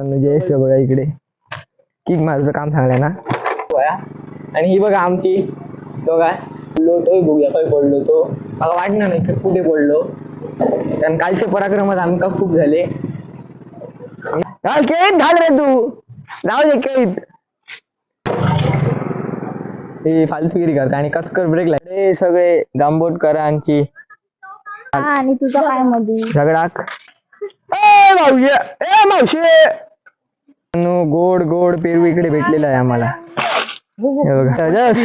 मित्रांनो बघा इकडे. किक मारूचं काम सांगलंय ना. आणि ही बघा आमची. बघा. पडलो तोही बघूया पडलो तो. मला वाटणार नाही कुठे पडलो. कारण कालचे पराक्रमात आमका खूप झाले. केळीत घाल रे तू. जाऊ दे केळीत हे फालतूगिरी करता आणि कचकर ब्रेक लागले सगळे जांभोटकरांची हा आणि तुझं काय मध्ये झगडाक ए मावशी. ए मावशी. गोड गोड पेरू इकडे भेटलेला आहे आम्हाला. हे बघा. जस.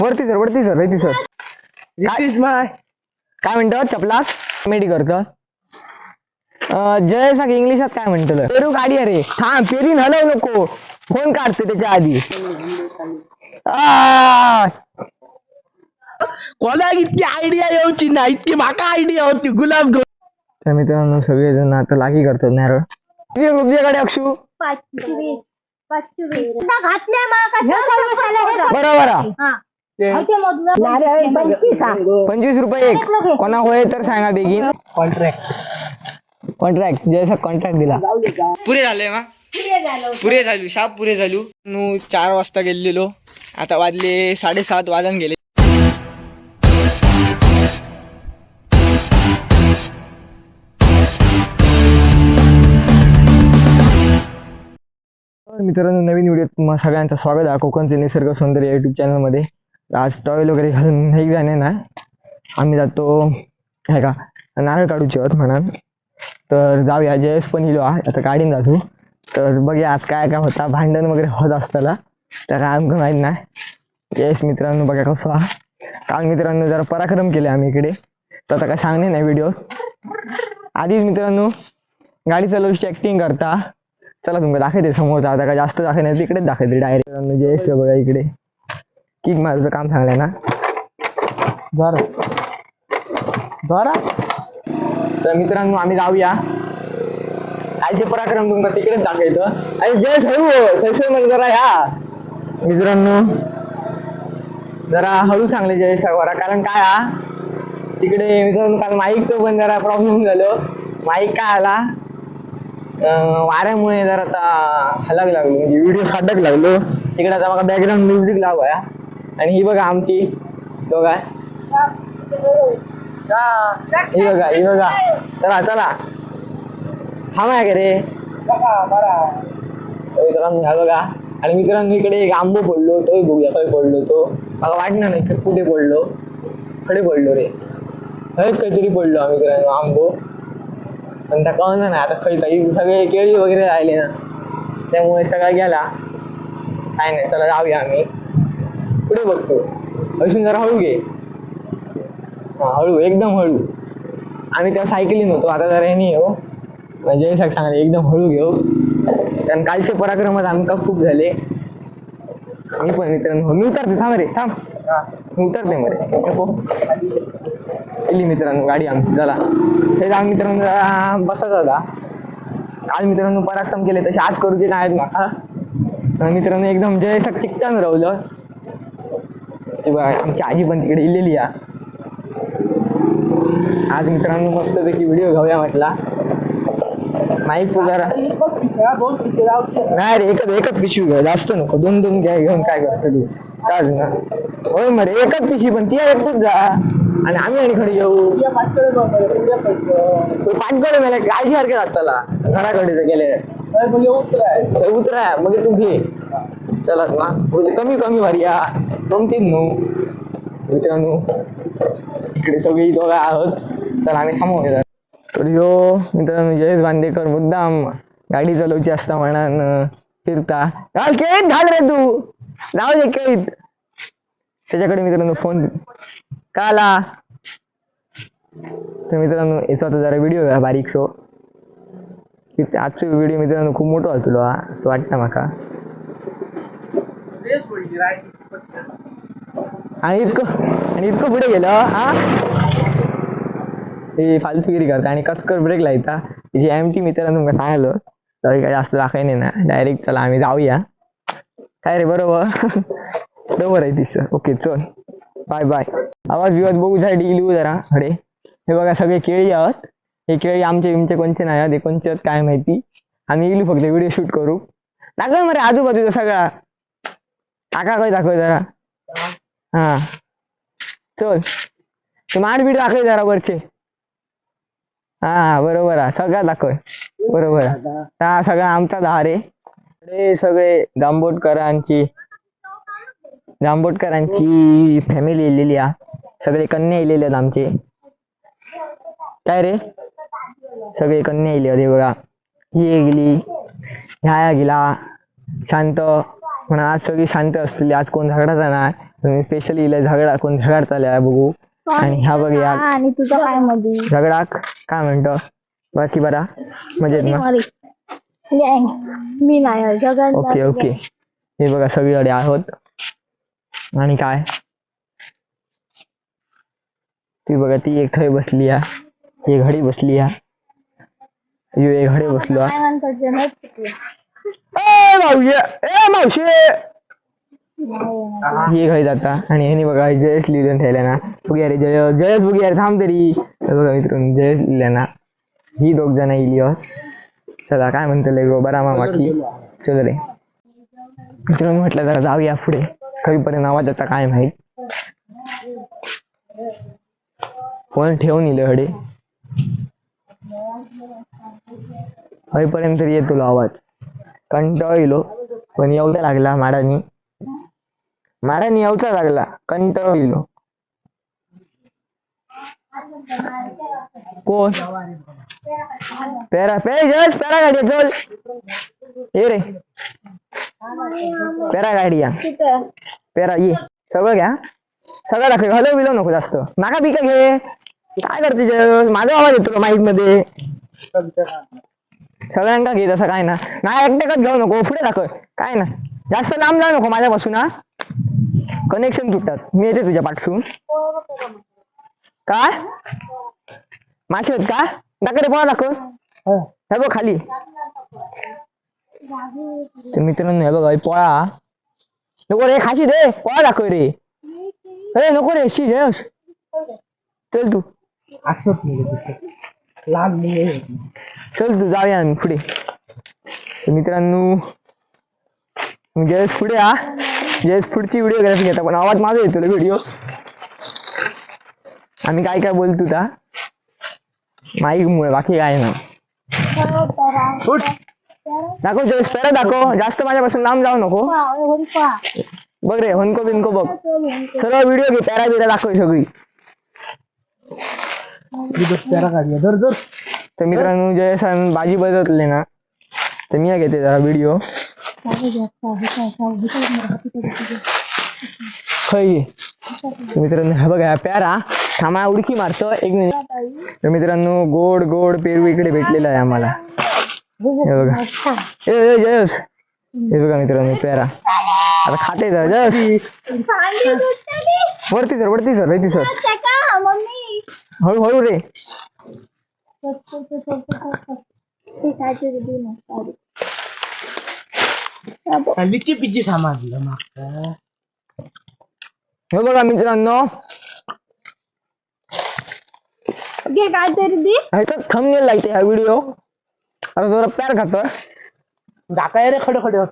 वरती सर वरती सर वरती सर. काय म्हणतो? चपला? कॉमेडी करतो. अं, जय सांग इंग्लिशात काय म्हणतो? पेरू गाडी अरे थांब पेरी हलव नको. फोन काढते त्याच्या आधी. आ, कोणा इतकी आयडिया येऊची ना इतकी माका आयडिया होती. गुलाब गो तर मित्रांनो सगळेजण आता लागी करतात नारळ. किती तुझ्याकडे अक्षू. पंचवीस हा. पंचवीस रुपये एक. कोणा होय तर सांगा बेगीन. कॉन्ट्रॅक्ट कॉन्ट्रॅक्ट जयसा कॉन्ट्रॅक्ट दिला. पुरे झाले मा पुरे झालू शाप पुरे झालू. नू चार वाजता गेलेलो. आता वाजले साडेसात वाजून गेले. मित्रांनो नवीन व्हिडिओ तुम्हा सगळ्यांचं स्वागत आहे. कोकणचे निसर्ग सौंदर्य युट्यूब चॅनलमध्ये आज टॉयल वगैरे घालून नाही जाणे ना आम्ही जातो आहे का नारळ काढूचे आहोत म्हणान तर जाऊया. जयस पण इलो आता काढीन जातो. तर बघूया आज काय काय होता. भांडण वगैरे होत असताना. तर काय आमचं माहीत नाही. जयस मित्रांनो बघा कसं हा काल मित्रांनो जरा पराक्रम केले आम्ही इकडे. तर आता काय सांगणे नाही व्हिडिओ आधीच मित्रांनो गाडी चालवशी ऍक्टिंग करता. चला तुम्ही दाखवते समोर आता काय जास्त दाखवते नाही तिकडेच दाखवते डायरेक्ट जयेश बघा इकडे. किक मारूचं काम सांगलंय ना? बरं बरं तर मित्रांनो आम्ही जाऊया. कालचे पराक्रम तुमका तिकडेच दाखवायचं आणि जयेश हळू हो, सैसो मध्ये जरा ह्या मित्रांनो जरा हळू सांगले जयेश वरा कारण काय हा? तिकडे मित्रांनो काल माईकचं पण जरा प्रॉब्लेम झालं. माईक काय आला? वाऱ्यामुळे जरा आता हलाग लागलो. म्हणजे व्हिडिओ खड्डक लागलो. तिकडे आता बघा बॅकग्राऊंड म्युझिक लावूया आणि ही बघा आमची बघा ही बघा ही बघा. चला चला. थांबा का रे मित्रांनो ह्या बघा. आणि मित्रांनो इकडे एक आंबो पडलो तोही बघूया खय पडलो तो मला वाटणार नाही कुठे पडलो? खडे पडलो रे. खरंच काहीतरी पडलो आम्ही मित्रांनो आंबो. पण त्या कळणार नाही आता खैता ही सगळे केळी वगैरे राहिले ना. त्यामुळे सगळा गेला. काय नाही चला जाऊया आम्ही. पुढे बघतो. अजून जरा हळू घे. हळू एकदम हळू. आम्ही त्या सायकलीन होतो आता जरा हे नाही हो. म्हणजे सांगा एकदम हळू घेऊ हो. कारण कालचे पराक्रमात आमका खूप झाले. मी पण मित्रांनो मी उतरते थांब रे थांब. उतरते मरे नको. गेली मित्रांनो गाडी आमची चला. हे जाऊन मित्रांनो बसा दादा. काल मित्रांनो पराक्रम केले तसे आज करूचे नाही माका. मित्रांनो एकदम जय चिकटन राहिलं ते बघा आमची आजी पण तिकडे इलेली या. आज मित्रांनो मस्तपैकी व्हिडिओ घेऊया म्हटला. माईकचं जरा. नाही रे एकच एकच पिशवी घ्या. जास्त नको. दोन दोन घ्या घेऊन काय करतो तू? काच ना. होय मरे एकच पिशवी पण ती एकच जा. आणि आम्ही आणि खडी येऊ. तो पाठकडे मला काळजी सारखे लागताला घराकडे गेले. तर उतरा. मग तू घे चला ना म्हणजे कमी कमी भारी या. दोन तीन नऊ. मित्रांनो इकडे सगळी दोघं आहोत. चला आम्ही थांबवूया तर यो मित्रांनो जयेश बांदेकर मुद्दाम. गाडी चालवची असता म्हणान फिरता. घाल केळीत घाल रे तू. जाऊ दे केळीत त्याच्याकडे मित्रांनो फोन का आला तर मित्रांनो याचा आता जरा व्हिडिओ घ्या बारीक सो आजचा व्हिडिओ मित्रांनो खूप मोठा होतो हा. असं वाटतं माका. आणि इतकं आणि इतकं पुढे गेलं हा. हे? फालतूगिरी करता आणि कचकर ब्रेक लायता जी एम टी मित्रांनो तुमका सांगलो तरी काय जास्त दाखवाय नाही. ना डायरेक्ट चला आम्ही जाऊया. काय रे बरोबर? बरोबर आहे तिस ओके चल. बाय बाय आवाज विवाद बघू साठी लिहू जरा. अडे हे बघा सगळे केळी आहोत. हे केळी आमचे इमचे कोणचे नाही आहेत? हे कोणचे आहेत? काय माहिती? आम्ही इलू फक्त व्हिडिओ शूट करू. दाखव मरे आजूबाजूचा सगळा. टाका काय दाखव जरा. हा. चल. ते माड बीड दाखव जरा वरचे. हा बरोबर आहे. सगळा दाखव. बरोबर आहे. हा सगळा आमचा धार आहे. सगळे सगळे जांभोटकरांची जांभोटकरांची फॅमिली येलेली आहे सगळे कन्या येलेले आहेत आमचे. काय रे? सगळे कन्या येले होते बघा. ही गेली ह्या गेला शांत. म्हणा आज सगळी शांत असलेली. आज कोण झगडाचा नाही स्पेशली झगडा कोण झगडता बघू. आणि ह्या बघ या. आणि तुझं काय मधी? झगडा काय म्हणतो? बाकी बरा? मजेत ना? मी नाही ओके ओके. हे बघा सगळीकडे आहोत. आणि काय? ती बघा ती एक थंय बसली या. एक घडी बसली या. एक घडी बसलो ए मावशी ए घडी जाता. आणि ह्यानी बघा हे जयस लिहिलं ठेवल्या ना. बघूया रे जय जयस बघूया रे थांब तरी. बघा मित्रांनो जयस लिहिल्या ना. ही दोघ जण इली हो. चला काय म्हणतो गो बरा मामा की. चल रे. मित्रांनो म्हटलं जरा जाऊया पुढे. कधीपर्यंत आवाज आता काय माहीत कोण ठेवून इले हडे? हईपर्यंत तरी तुला आवाज. कंटाळ येलो हो. पण येऊचा लागला माडानी. माडानी यावचा लागला. कंटाळ येलो हो. कोण? पेरा पेरा जस पेरा गाडी चल ये रे. पेरा गाडी या. पेरा ये. सगळं घ्या. सगळं दाखव. हलव बिलव नको जास्त. नाका बिका घे. काय करते? माझा आवाज येतो माईकमध्ये सगळ्यांका घे तसं काय ना. नाही एकटेकच घेऊ नको. पुढे दाखव. काय ना. जास्त लांब जाऊ नको माझ्यापासून हा. कनेक्शन तुटतात. मी येते तुझ्या पाठसून. काय मासे आहेत का? दाखव रे पोळा दाखव. हे बघ खाली. तर मित्रांनो हे बघ हे पोळा. नको रे खाशी दे पोळा दाखव रे. अरे नको रे शी जयस चल तू. चल तू जाऊया आम्ही पुढे. मित्रांनो जयस पुढे हा. जयस पुढची व्हिडिओग्राफी घेता. पण आवाज माझा येतो व्हिडिओ आम्ही काय काय बोलतो ता? माईक मुळे बाकी काय ना दाखव जयस पेरा दाखव. जास्त माझ्यापासून लांब जाऊ नको. बघ रे हनको बिनको बघ. हे. सरळ व्हिडिओ घे पॅरा बिरा दाखव सगळी. तर मित्रांनो जयस बाजी बदलले ना तर मी घेते जरा व्हिडिओ तर मित्रांनो हे बघा प्यारा थांबा उडकी मारतो. एक मिनिट. तर मित्रांनो गोड गोड पेरू इकडे भेटलेला आहे आम्हाला. हे बघा. ए ए, जयस हे बघा मित्रांनो प्यारा. आता खाते जरा. वरती सर वरती सर वरती सर. हळू हळू रे. लिची पिची मागचं हे बघा मित्रांनो. घे दे. ह्याचा थंबनेल लागते हा व्हिडिओ आता जरा प्यार खातो. दाखवाय रे खडे खडे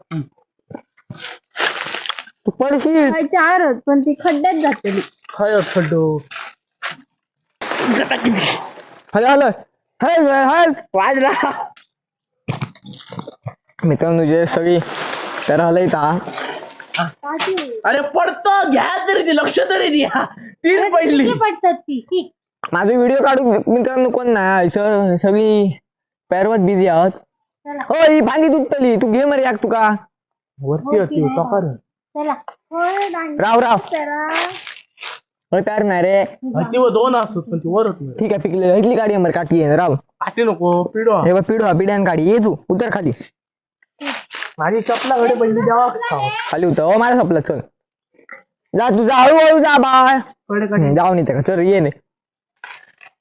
तू पडशील. काय चार आहेत, पण ती खड्ड्यात जातली खय खड्डो. हॅलो हॅलो हॅल हॅल वाजला. मित्रांनो जे सगळी तर हलय ता अरे पडतो घ्या तरी ती लक्ष तरी द्या. तीच पडली पडतात ती. माझे व्हिडिओ काढू मित्रांनो कोण नाही सगळी पॅरवत बिझी आहोत. चला. हो ही फांदी तुटली. तू घे मरे याक तुका. वरती होती टोकर चला. होय, दांडी. राव राव. होय प्यार नाही रे. ती दोन असत पण ती नाही. ठीक आहे पिकले. इथली गाडी आहे मरे काठी आहे. राव. काठी नको पिडो हे बघ पिढो पिढ्यान गाडी. ये तू. उतर खाली. माझी चपला कडे पडली तेव्हा खाऊ. खाली उतर. हो माझा सपला चल. जा तू जा. हळूहळू जा बायकडे कडे हम्म, जाऊन येते का चल ये ने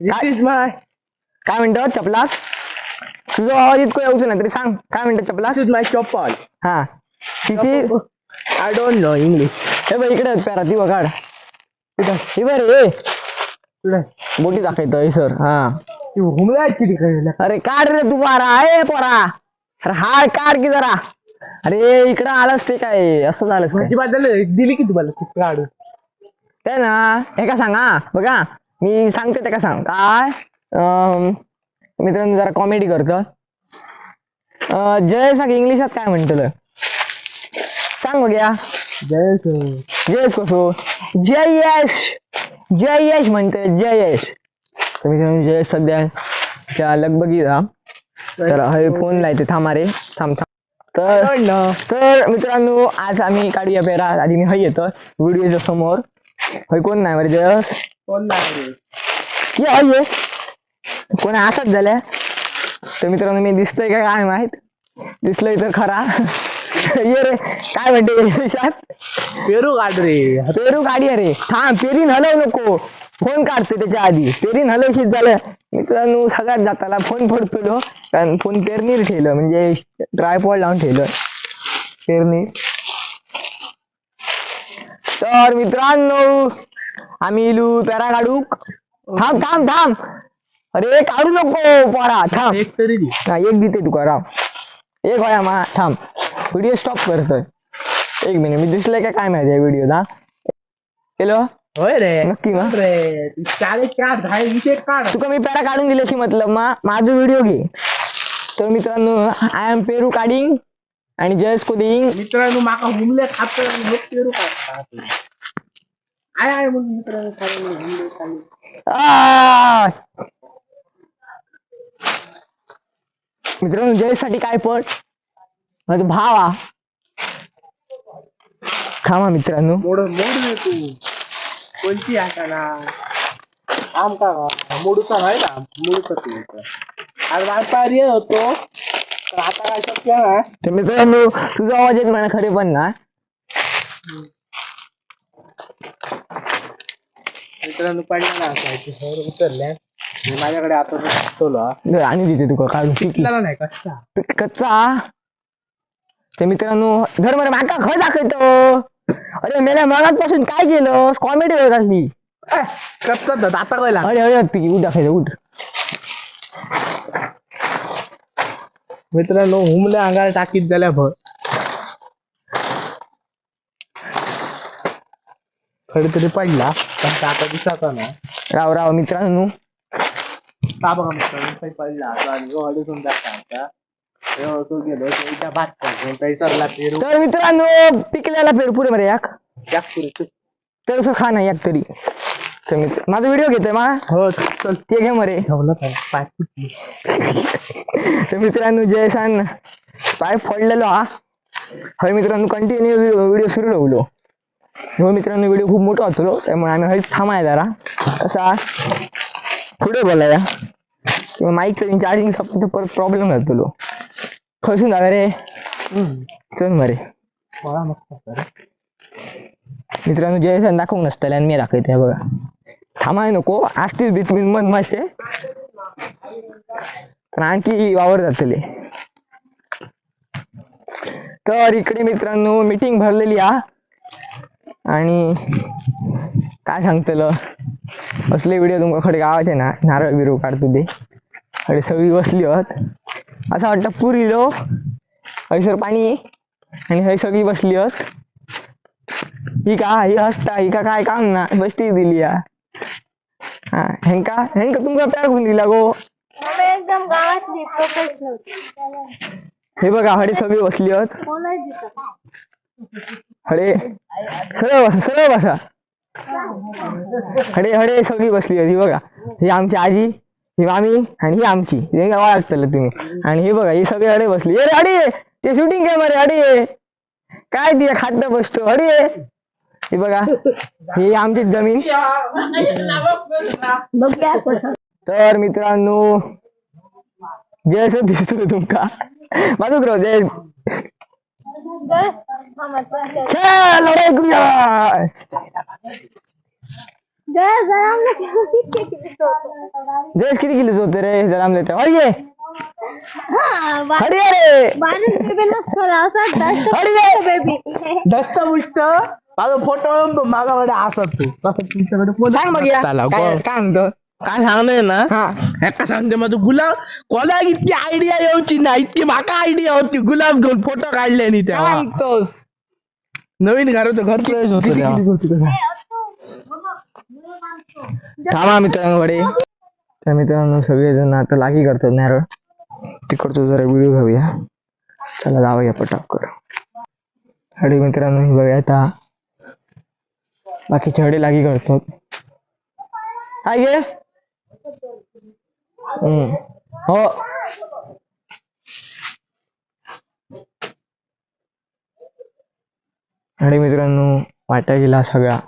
This is my काय म्हणतो? चपला तुझा आवाज इतकं येऊच ना तरी सांग. काय म्हणतो चपला is my चप्पल हा. किती? आय डोंट नो इंग्लिश हे बघ इकडे पॅरा ती बघाड ही बरं पुढे बोटी दाखवतो सर. हा. किती कळलं अरे काढ रे तू बारा आहे पोरा. अरे हार काढ की जरा. अरे इकडं आलास ते काय? असं काय? झालं दिली की तुम्हाला ती काढून ते ना हे का सांगा बघा. मी सांगते ते का सांग. काय? अं, मित्रांनो जरा कॉमेडी करतो. जय सांग इंग्लिशात काय म्हणतलं सांग बघ या. जय जयश कसो? जय यश जय यश म्हणते जय यश तर मित्रांनो जयश सध्या लगबगी राहा तर हे फोन लायते थांबा रे. थांब थांब. तर तर मित्रांनो आज आम्ही काढूया पेरा. आधी मी हय येतो व्हिडिओच्या समोर. हय कोण नाही बरं जयस कोण नाही? हय कोण असाच झाल्या तर मित्रांनो मी दिसतोय का काय माहीत? दिसलंय तर खरा. ये रे काय म्हणते पेरू काढ रे. पेरू काढी अरे थांब पेरीन हलव नको. फोन काढते त्याच्या आधी. पेरीन हलवशीत झालं. मित्रांनो सगळ्यात जाताला फोन पडतो कारण फोन पेरणीर ठेवलं. म्हणजे ट्रायपॉड लावून ठेवलं. पेरणी. तर मित्रांनो आम्ही इलू पेरा काढूक थांब थांब थांब. अरे काढू नको पोरा थांब. एक तरी दे. हा एक देते तुका राव. एक वया मा थांब. व्हिडिओ स्टॉप करतोय. एक मिनिट मी दिसलंय का काय माहिती व्हिडिओ ना केलो होय रे. नक्की ना रे ती एक काढ एक एक तुका मी पॅरा काढून दिल्याशी मतलब मा माझा व्हिडिओ घे. तर मित्रांनो आय एम पेरू काढिंग आणि जयस कोडिंग मित्रांनो माका हुमले खात लोक पेरू काढतात आय आय म्हणून मित्रांनो खायला हुमले खाल्ले मित्रांनो जयससाठी काय पड माझा भाव. थांबा मित्रांनो. मोड मोड तू. कोणती आम का मोडूचा नाही ना मोडूचा तू. आज होतो. तर आता काय शक्य नाही तर मित्रांनो तुझा आवाज येत म्हणा खरे पण ना? मित्रांनो पडला ना असायची सर उतरल्या आणि माझ्याकडे आता ठेवलं आणि देते तुका काढून. पिकलेला नाही कच्चा. ते मित्रांनो धर मरे माका खय दाखवतो. अरे मेल्या मगातपासून काय केलं कॉमेडी होत असली. कच्चा तर आता कळला. अरे अरे पिकी उठ दाखवायचं उठ. मित्रांनो हुमले अंगाला टाकीत झाल्या भर. खरी तरी पडला पण आता दिसाचा ना. राव राव मित्रांनो. का बघा मित्रांनो काही पडला आता जो जाता आता तेव्हा तो गेलो त्याच्या भात काढून काही सरला पेरू तर मित्रांनो पिकलेला पेर पुरे मरे याक तर असं खा नाही याक तरी तर मित्र माझा व्हिडिओ घेतोय मा हो चल ते घे मरे ठेवलं काय पाय फुटली तर मित्रांनो जयसान पाय फोडलेलो हा हय मित्रांनो कंटिन्यू व्हिडिओ सुरू ठेवलो हो मित्रांनो व्हिडिओ खूप मोठा होतो त्यामुळे आम्ही हय थांबाय जरा कसा पुढे बोलाया किंवा माईकचं चार्जिंग संपलं तर परत प्रॉब्लेम होतो खसून झाला रे चल मरे. मित्रांनो जयसन दाखवून नसतं आणि मी दाखवते बघा. थांबाय नको असतील बितमीन मन मासे. तर आणखी वावर जातले. तर इकडे मित्रांनो मीटिंग भरलेली हा आणि काय सांगतलं? असले व्हिडिओ तुमका खडे गावाचे ना नारळ बिरू काढतो ते. खडे सगळी बसली होत. असं वाटतं पुरी लो. हयसर पाणी आणि हय सगळी बसली होत. ही का? ही हसता ही का काय काम ना? बसती दिली या. हा हेंका हेंका तुमका प्यार कोण दिला गो? एकदम गावातली प्रोफेशनल हे बघा हडे सगळी बसली होत. हडे सरळ बसा सरळ बसा. हडे हडे सगळी बसली होती बघा. ही आमची आजी. ही मामी आणि ही आमची. हे का वाटतं तुम्ही? आणि हे बघा ही सगळे अडे बसली. अरे अडे! ते शूटिंग कॅमेरे अडे! काय ती खाद्य बसतो अडे! हे बघा ही आमची जमीन. तर मित्रांनो जय असं दिसतो तुमका. माझं ग्रह जय. खेळ लढाई करूया. जय जरा किती किती होतं. जयस किती किलोच होते रे? जरा आमले ते हरिये हा बा- हरिये रे! नसतो असा बेबी दस्त माझा फोटो माझ्याकडे असत तू. तसं तुमच्याकडे सांग मग या. चला, काय गो. काय म्हणतो? काय सांगणार ना? हा. एका सांगते मग गुलाब कोणाक इतकी आयडिया येऊची ना? इतकी माका आयडिया होती. गुलाब घेऊन फोटो काढले आणि काय तेव्हा. सांगतोस. नवीन घराचं घर प्रवेश होतो तेव्हा. किती होती थांबा मित्रांकडे तर मित्रांनो सगळेजण आता लागी करतात नारळ तिकडचं जरा व्हिडिओ घेऊया. चला जाऊया पटापकर हडे मित्रांनो हे बघा आता. बाकीचे हडे लागी करतात. काय गे. हम्म. हो. हडे मित्रांनो वाटा गेला सगळा.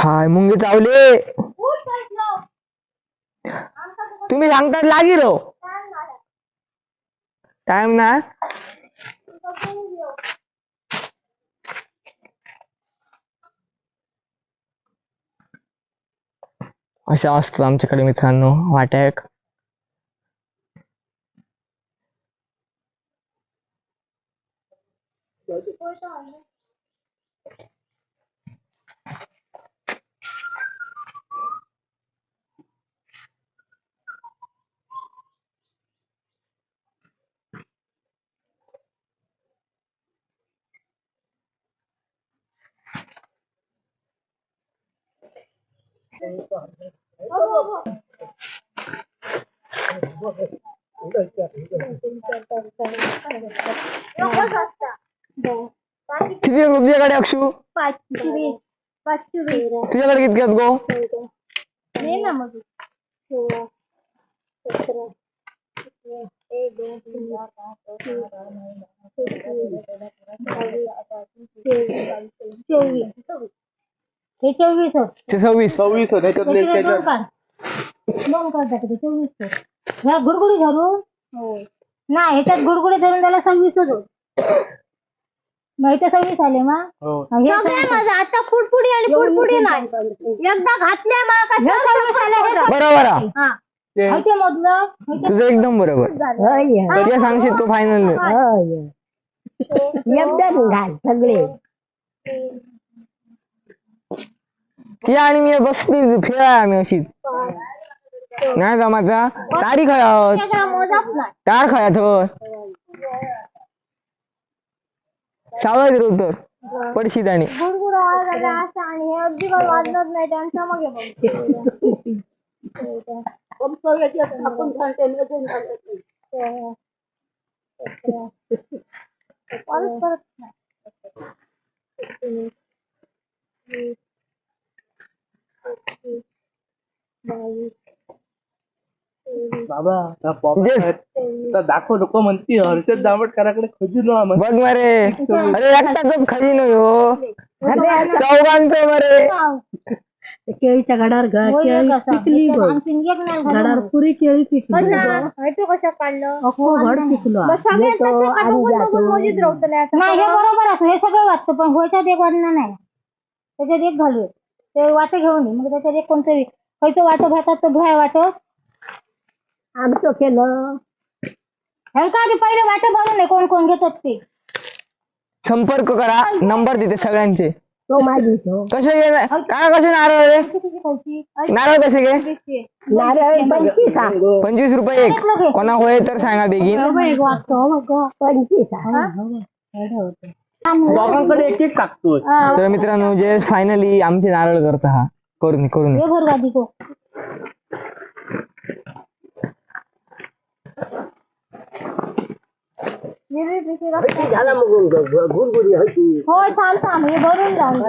हाय मुंगे चावले. तुम्ही सांगतात लागी रो. टाइम ना? अशा असतात आमच्याकडे मित्रांनो वाट्या किती आहेत तुझ्याकडे अक्षू? पाचशे वीस पाचशे वीस तुझ्याकडे किती आहेत गो? नाही ना मग सोळा सतरा अठरा, एक दोन तीन चार पाच सहा सात आठ नऊ दहा एकवीस, बावीस, चोवीस. चोवीस होत. ते सव्वीस. सव्वीस होते दोन काढ. दोन काढ टाकते चोवीस होत. ह्या गुडगुडी धरून हो. नाही ह्याच्यात गुडगुडी धरून त्याला सव्वीसच होत. मग इथे सव्वीस आले मग हो. माझं आता फुडफुडी आणि फुडफुडी नाही. एकदा घातल्या मला बरोबर. हा. ते तुझं एकदम बरोबर. सांगशील तो फायनल एकदाच घाल सगळे. ती आणि मी बसली खेळा आम्ही अशीच. नाही जमाचा तारी खयात तार खयात हो सावध रे तर. पडशीत आणि. गुडगुड आवाज आला असा आणि हे अगदी काही वाजलंच नाही त्यांचा मग हे बाबा दाखव नको म्हणती हर्षद जांभटकराकडे खोजू नका म्हणते. बघ मरे. अरे एकटाच खरी नाही हो. चौघांचं मरे. केळीच्या घडावर केळी पिकली घडावर पुरी केळी पिकली कशा? काढलं? अख्खो घड पिकलो. नाही हे बरोबर असं हे सगळं वाटतं पण ह्याच्यात एक वाजणं नाही. त्याच्यात एक घालूया ते वाटं घेऊन ये. मग त्याच्यात एक कोणतरी खयचं वाटं घेतात तो घ्याय वाटं. आमचं केलं. ह्यांका आधी पहिले वाटं भरून नाही कोण कोण घेतात ते. संपर्क करा नंबर देते सगळ्यांचे. तो माझी तो. कसे घे काय कसे नारळ रे? खायची? नारळ कसे घे नारळ पंचवीस हा. पंचवीस रुपये एक. कोणा होय तर सांगा बेगीन. पंचवीस हा. दोघांकडे एक एक टाकतोय. तर मित्रांनो जे फायनली आमचे नारळ करता हा. करून ये, करून ये. भर आधी तो झाला मग गुरगुरी होती हो थांब थांब हे भरून जाऊन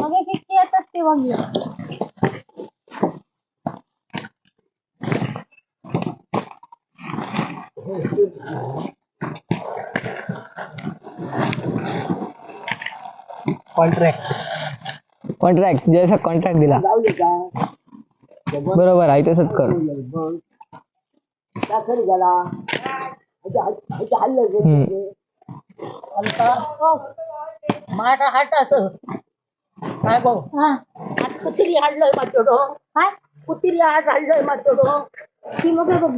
मग एक एक येतात ते बघ कॉन्ट्रॅक्ट कॉन्ट्रॅक्ट जसा कॉन्ट्रॅक्ट दिला. बरोबर आहे तसंच कर. हम्म. माझा हात असं. काय भाऊ? हा. कुत्री हाडलंय माझ्याडो काय? कुत्री हात हाडलंय माझ्याडो ती मग बघ.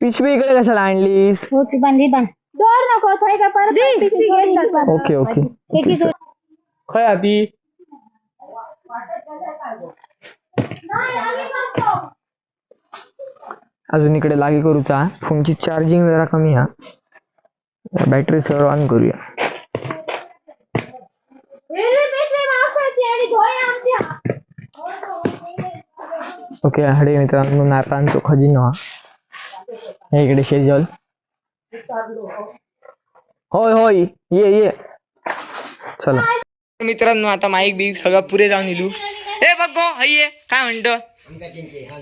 पिशवी इकडे कशाला आणलीस? हो ती बांधली बांध. दोर नको थाय का परत ओके ओके. त्याची खय आधी अजून इकडे लागे करूचा फोनची चार्जिंग जरा कमी हा. बॅटरी सर्व ऑन करूया. ओके हडे मित्रांनो नारळांचो खजिनो हा. हे इकडे शेजल. होय होय ये ये. चला. मित्रांनो आता माईक बीक सगळं पुरे जाऊन इलू ए बघ गो हये काय म्हणतो?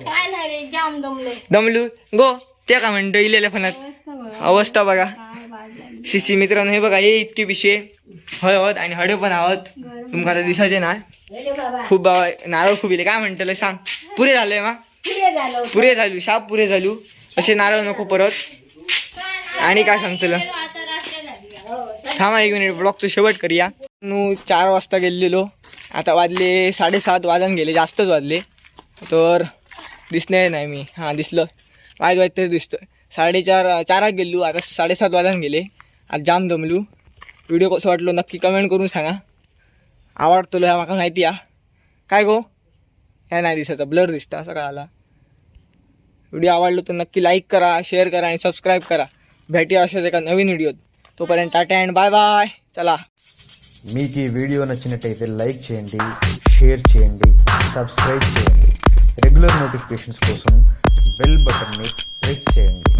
काय नाही रे जाम दमले. दमलू? गो त्या काय म्हणतो इलेल्या फणात अवस्था बघा. शिशी मित्रांनो हे बघा हे इतके पिशे. हळद आणि हळे पण आहोत. तुमका आता दिसायचे ना? खूप बाबा नारळ खूप इले. काय म्हणतले सांग. पुरे झाले मा? पुरे झालू शाप पुरे झालू. असे नारळ नको परत. आणि काय सांगतलं थांबा एक मिनिट ब्लॉगचं शेवट करूया. नू चार वाजता गेलेलो. आता वाजले साडेसात वाजून गेले जास्तच वाजले. तर दिसले नाही मी. हां दिसलं. वाज वाज दिसतं. साडेचार चाराक गेलो आता साडेसात वाजून गेले. आज जाम जमलू. व्हिडिओ कसं वाटलो नक्की कमेंट करून सांगा. आवडतो ह्या म्हाका माहिती आहे काय गो? ह्या नाही दिसायचं ब्लर दिसतं असं काय आला व्हिडिओ आवडलो तर नक्की लाईक करा शेअर करा आणि सबस्क्राईब करा. भेटूया अशाच एका नवीन व्हिडिओत తోపరెంట్ టాటా అండ్ బాయ్ బాయ్ చలా మీకు ఈ వీడియో నచ్చినట్టయితే లైక్ చేయండి షేర్ చేయండి సబ్స్క్రైబ్ చేయండి. రెగ్యులర్ నోటిఫికేషన్స్ కోసం బెల్ బటన్ని ప్రెస్ చేయండి.